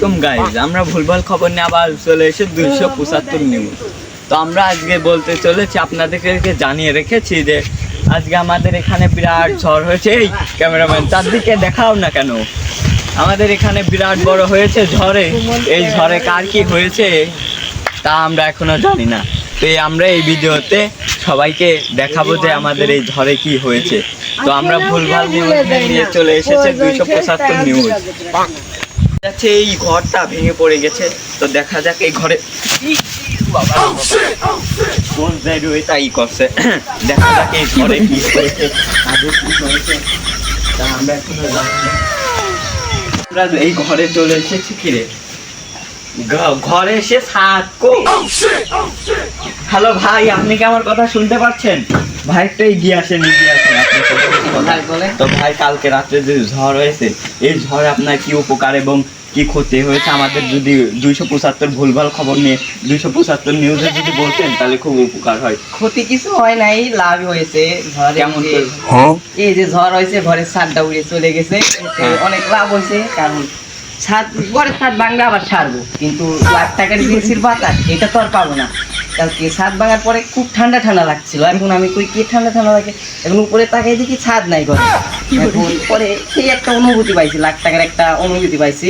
আলাইকুম গাইজ আমরা ভুলভাল খবর নিয়ে আবার চলে এসে দুইশো পঁচাত্তর নিউজ তো আমরা আজকে বলতে চলেছি, আপনাদেরকে জানিয়ে রেখেছি যে আজকে আমাদের এখানে বিরাট ঝড় হয়েছে। এই ক্যামেরাম্যান, চারদিকে দেখাও না কেন? আমাদের এখানে বিরাট বড় হয়েছে ঝড়ে। এই ঝড়ে কার কি হয়েছে তা আমরা এখনও জানি না। তো আমরা এই ভিডিওতে সবাইকে দেখাবো যে আমাদের এই ঝড়ে কি হয়েছে। তো আমরা ভুলভাল নিউজ নিয়ে চলে এসেছে দুইশো পঁচাত্তর নিউজ যাচ্ছে, এই ঘরটা ভেঙে পড়ে গেছে। তো দেখা যাক এই ঘরে তাই করছে? দেখা যাক এই ঘরে কি হয়েছে। কি হয়েছে এই ঘরে চলে এসেছি ঘ- ঘরে এসে হ্যালো ভাই, আপনি কি আমার কথা শুনতে পাচ্ছেন? ভাই একটু এগিয়ে আসেন, এগিয়ে আসেন আপনি কোথায় বলে তো ভাই কালকে রাত্রে যে ঝড় হয়েছে এই ঝড় আপনার কি উপকার এবং কি ক্ষতি হয়েছে? আমাদের যদি দুইশো পঁচাত্তর ভুলভাল খবর নিয়ে দুইশো পঁচাত্তর নিউজে যদি বলতেন তাহলে খুব উপকার হয়। ক্ষতি কিছু হয় নাই লাভ হয়েছে ঝড়ে। কেমন এই যে ঝড় হয়েছে ঘরের ছাদটা উড়ে চলে গেছে। হ্যাঁ। অনেক লাভ হয়েছে কারণ ছাদ পরের ছাদ ভাঙলে আবার সারবো। কিন্তু লাখ টাকার দিয়েছির বাতাস, এটা তো আর পাবো না। কালকে ছাদ ভাঙার পরে খুব ঠান্ডা ঠান্ডা লাগছিল। এখন আমি কই, কে ঠান্ডা ঠান্ডা লাগে? এখন উপরে তাকাই দেখি ছাদ নাই ঘরে। পরে সেই একটা অনুভূতি পাইছি, লাখ টাকার একটা অনুভূতি পাইছি।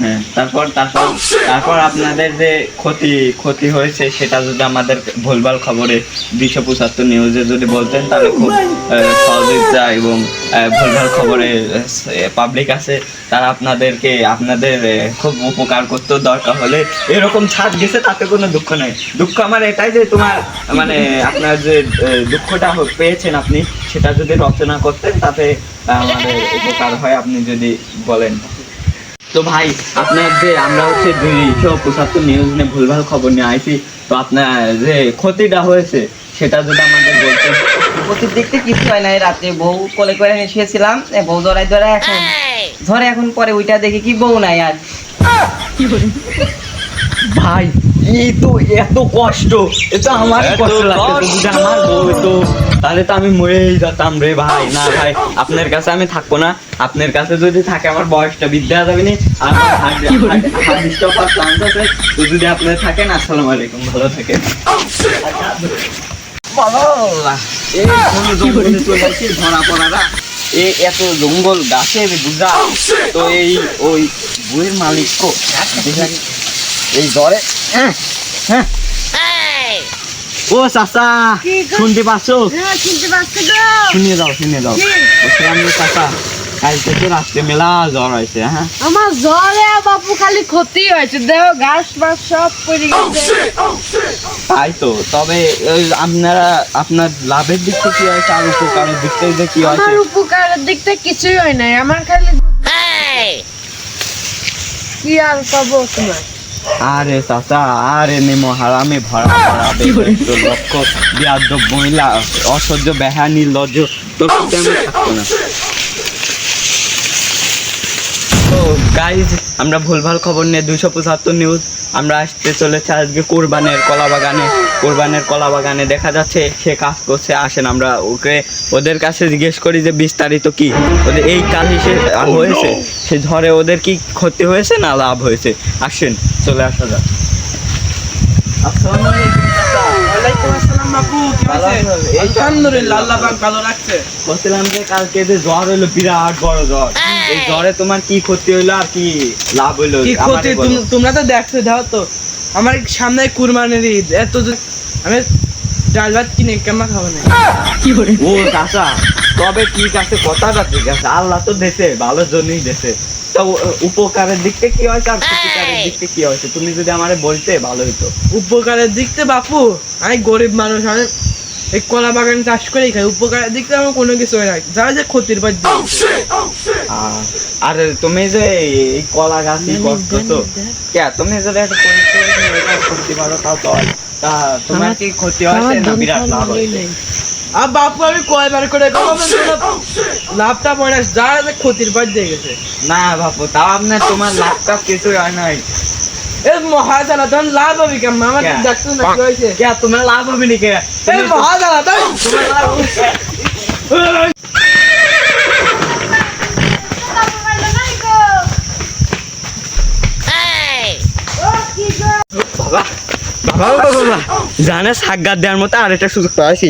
হ্যাঁ তারপর তারপর তারপর আপনাদের যে ক্ষতি ক্ষতি হয়েছে সেটা যদি আমাদের ভুলভাল খবরে দুইশো পঁচাত্তর নিউজে যদি বলতেন তাহলে খুব সহযোগিতা এবং ভুলভাল খবরে পাবলিক আছে তারা আপনাদেরকে আপনাদের খুব উপকার করতে দরকার হলে এরকম ছাদ গেছে তাতে কোনো দুঃখ নেই। দুঃখ আমার এটাই যে তোমার মানে আপনার যে দুঃখটা পেয়েছেন আপনি সেটা যদি রচনা করতেন তাতে আমাদের উপকার হয় আপনি যদি বলেন। তো ভাই আপনার যে আমরা হচ্ছে দুইশো পঁচাত্তর নিউজ নিয়ে ভুলভাল খবর নিয়ে আইছি তো আপনার যে ক্ষতিটা হয়েছে সেটা যদি আমাদের বলতে ক্ষতির দেখতে কিছু হয় নাই রাতে বউ কোলে করে নিয়ে শুয়েছিলাম বউ ধরায় ধরে এখন ধরে এখন পরে ওইটা দেখে কি বউ নাই আর। ভাই এই তো এত কষ্ট। এটা আমার কষ্ট লাগছে আমার বউ হতো, তাহলে তো আমি মরেই যেতাম রে ভাই। না ভাই আপনার কাছে আমি থাকব না। আপনার কাছে যদি থাকে আমার বয়সটা বৃদ্ধি হয়ে যাবে নি। তো যদি আপনার থাকেন আসসালামু আলাইকুম ভালো থাকেন। কোনো জঙ্গলে চলে আসি ধরা পড়ারা এই এত জঙ্গল গাছের গুজা তো এই ওই বইয়ের মালিক কো? এই জ্বরে হ্যাঁ, হ্যাঁ। ও চাচা শুনতে পাচ্ছ? শুনিয়ে যাও শুনিয়ে যাও? বলছিলাম চাচা কালকে তো রাত্রে মেলা জ্বর হয়েছে হ্যাঁ? আমার জ্বরে বাপু খালি ক্ষতি হয়েছে। দেহ ঘাস বাস সব পড়ে গেছে। তাই তো তবে আপনারা আপনার লাভের দিক থেকে কি হয়েছে আর উপকারের দিক থেকে কি হয়েছে আমার উপকারের দিকটা কিছুই হয় নাই। আমার খালি কি আর পাবো তোমার? আরে চাচা আরে নেমো হারামে ভরা ভরা লক্ষ বিয়াদ্দ মহিলা অসহ্য বেহা লজ্জ তো সাথে আমি থাকব না তো গাইজ আমরা ভুলভাল খবর নিয়ে দুইশো পঁচাত্তর নিউজ আমরা আসতে চলেছে আজকে কোরবানের কলা বাগানে কোরবানের কলা বাগানে দেখা যাচ্ছে সে কাজ করছে আসেন আমরা ওকে ওদের কাছে জিজ্ঞেস করি যে বিস্তারিত কি? ওদের এই কাজ সে হয়েছে সে ঝড়ে ওদের কি ক্ষতি হয়েছে না লাভ হয়েছে? আসেন চলে আসা যাক। আলহামদুলিল্লাহ আল্লাহ ভালো রাখছে। বলছিলাম যে কালকে যে জ্বর হইল বিরাট বড় জ্বর। এই জ্বরে তোমার কি ক্ষতি হইল আর কি লাভ হইল? কি ক্ষতি? তোমরা তো দেখছ দাও তো। আমার সামনে কুরবানির ঈদ। এত আমি ডাল ভাত কিনে কেমন খাব না? ও চাচা তবে ঠিক আছে কথাটা ঠিক আছে। আল্লাহ তো দেশে ভালোর জন্যই দেশে তো উপকারের দিক থেকে কি হয়েছে আর ক্ষতিকারের দিক থেকে কি হয়েছে তুমি যদি আমারে বলতে ভালো হইতো। উপকারের দিক থেকে বাপু আমি গরিব মানুষ আমি এই কলা বাগান চাষ করেই খাই উপকারের দিক থেকে আমার কোনো কিছু হয় না। যা যে ক্ষতির পর আর তুমি যে এই- কলা গাছ করতেছো কে তুমি যদি একটা করে এটা করতে পারো তাও তো তা তোমার কি ক্ষতি হয়েছে না বিরাট লাভ হয়েছে। আর বাপু আমি কয়বার করে খাব, লাভটা পড়ে যা যে ক্ষতির পর দিয়ে গেছে। না বাপু তাও আপনার তোমার লাভ টাভ কিছুই হয় নাই। এই মহাজালা ধন লাভ লাভ হবে নি কে? এই মহাজালা ধন তোমার লাভ হবে বাবা বাবা বাবা জানে সাক্ষাৎ দেওয়ার মতো আরেকটা সুযোগ পাওয়াছি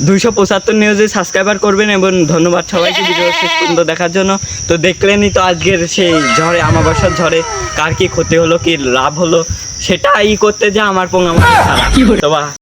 দুইশো পঁচাত্তর নিউজে সাবস্ক্রাইবার করবেন এবং ধন্যবাদ সবাইকে ভিডিও শেষ পর্যন্ত দেখার জন্য। তো দেখলেনই তো আজকের সেই ঝড়ে আমাবাসার ঝড়ে কার কি ক্ষতি হলো কি লাভ হলো সেটা ই করতে যা আমার পোঙা তো বা